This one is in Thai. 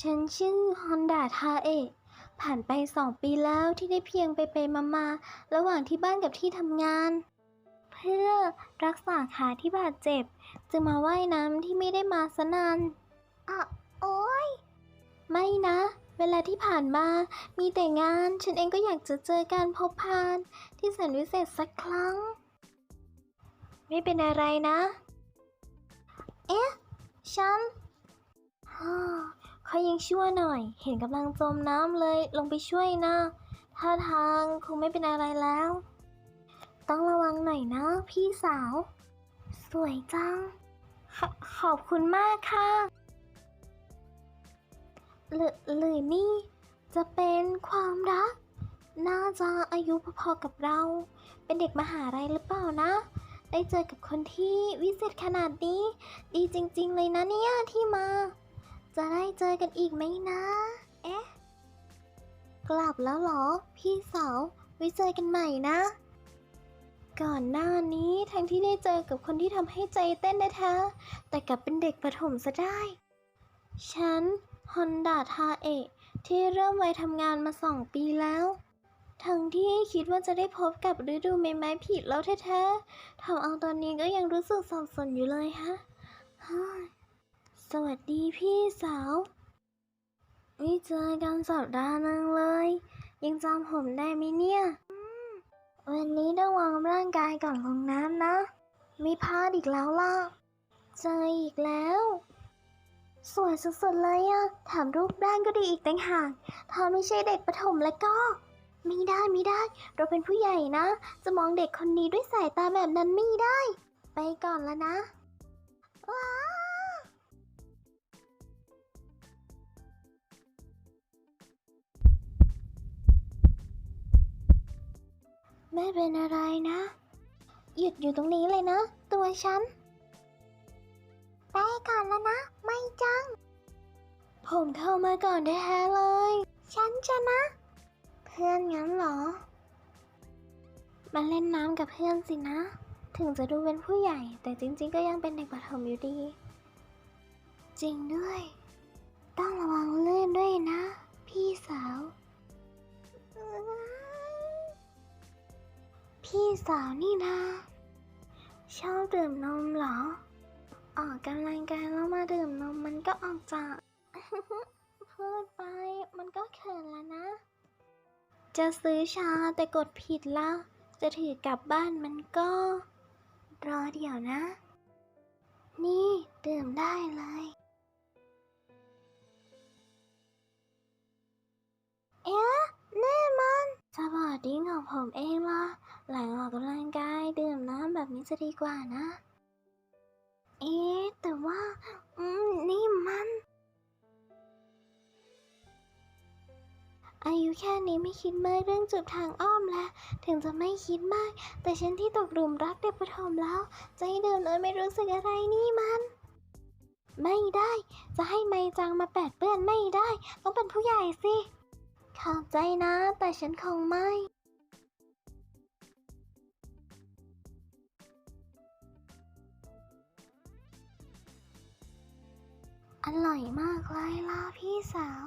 ฉันชื่อฮอนดาทาเอะผ่านไปสองปีแล้วที่ได้เพียงไปไปมามาๆระหว่างที่บ้านกับที่ทำงาน เพื่อรักษาขาที่บาดเจ็บ จึงมาว่ายน้ำที่ไม่ได้มาสนานอะโอ้ยไม่นะ เวลาที่ผ่านมามีแต่งาน ฉันเองก็อยากจะเจอการพบพานที่แสนวิเศษสักครั้ง ไม่เป็นอะไรนะ เอ๊ะ ฉันฮ่าเขายังชั่วหน่อย เห็นกำลังจมน้ำเลย ลงไปช่วยนะ ท่าทางคงไม่เป็นอะไรแล้ว ต้องระวังหน่อยนะ พี่สาว สวยจังขอขอบคุณมากค่ะหรือหรือนี่ จะเป็นความรัก น่าจะอายุพอๆกับเรา เป็นเด็กมหาลัยหรือเปล่านะ ได้เจอกับคนที่วิเศษขนาดนี้ ดีจริง ๆ เลยนะเนี่ยที่มา จะได้เจอกันอีกไหมนะ เอ๊ะ กลับแล้วเหรอ พี่สาวไว้เจอกันใหม่นะ ก่อนหน้านี้ทั้งที่ได้เจอกับคนที่ทำให้ใจเต้นแท้ๆแต่กลับเป็นเด็กประถมซะได้ ฉันฮอนดาทาเอะที่เริ่มวัยทำงานมาสองปีแล้ว ทั้งที่คิดว่าจะได้พบกับฤดูใบไม้ผลิแล้วแท้ๆทำเอาตอนนี้ก็ยังรู้สึกสับสนอยู่เลยฮะฮ่า สวัสดีพี่สาว ไม่เจอกันสัปดาห์นึงเลย ยังจำผมได้ไหมเนี่ย วันนี้ต้องวางร่างกายก่อนลงน้ำนะ มีพลาดอีกแล้วล่ะ เจออีกแล้ว สวยสุดๆเลยอะแถมรูปร่างก็ดีอีกต่างหากถ้าไม่ใช่เด็กประถมแล้วก็ ไม่ได้ไม่ได้ เราเป็นผู้ใหญ่นะ จะมองเด็กคนนี้ด้วยสายตาแบบนั้นไม่ได้ ไปก่อนแล้วนะว้า ไม่เป็นอะไรนะ หยุดอยู่ตรงนี้เลยนะ ตัวฉัน ไปก่อนแล้วนะ ไม่จัง ผมเข้ามาก่อนแท้ๆเลย ฉันจะนะ เพื่อนงั้นเหรอ มาเล่นน้ำกับเพื่อนสินะ ถึงจะดูเป็นผู้ใหญ่ แต่จริงๆ ก็ยังเป็นเด็กประถมอยู่ดี จริงด้วย ต้องระวังเลื่อย สาวนี่นะ ชอบดื่มนมเหรอ ออกกำลังกายแล้วมาดื่มนมมันก็ออกจากพูดไปมันก็เขินแล้วนะ จะซื้อชาแต่กดผิดแล้วจะถือกลับบ้านมันก็ รอเดี๋ยวนะ นี่ดื่มได้เลย เอ๊ะนี่มันสบอดดิ้งของผมเองล่ะ หลังออกกำลังกายดื่มน้ำแบบนี้จะดีกว่านะ เอ๊ะ แต่ว่า อืม นี่มัน อายุแค่นี้ไม่คิดมากเรื่องจูบทางอ้อมแล้ว ถึงจะไม่คิดมาก แต่ฉันที่ตกหลุมรักเด็กประถมแล้ว จะให้เดิมเลยไม่รู้สึกอะไรนี่มัน ไม่ได้ จะให้ไมจังมาแปดเปื้อนไม่ได้ ต้องเป็นผู้ใหญ่สิขอบใจนะ แต่ฉันคงไม่ อร่อยมากเลยล่ะพี่สาว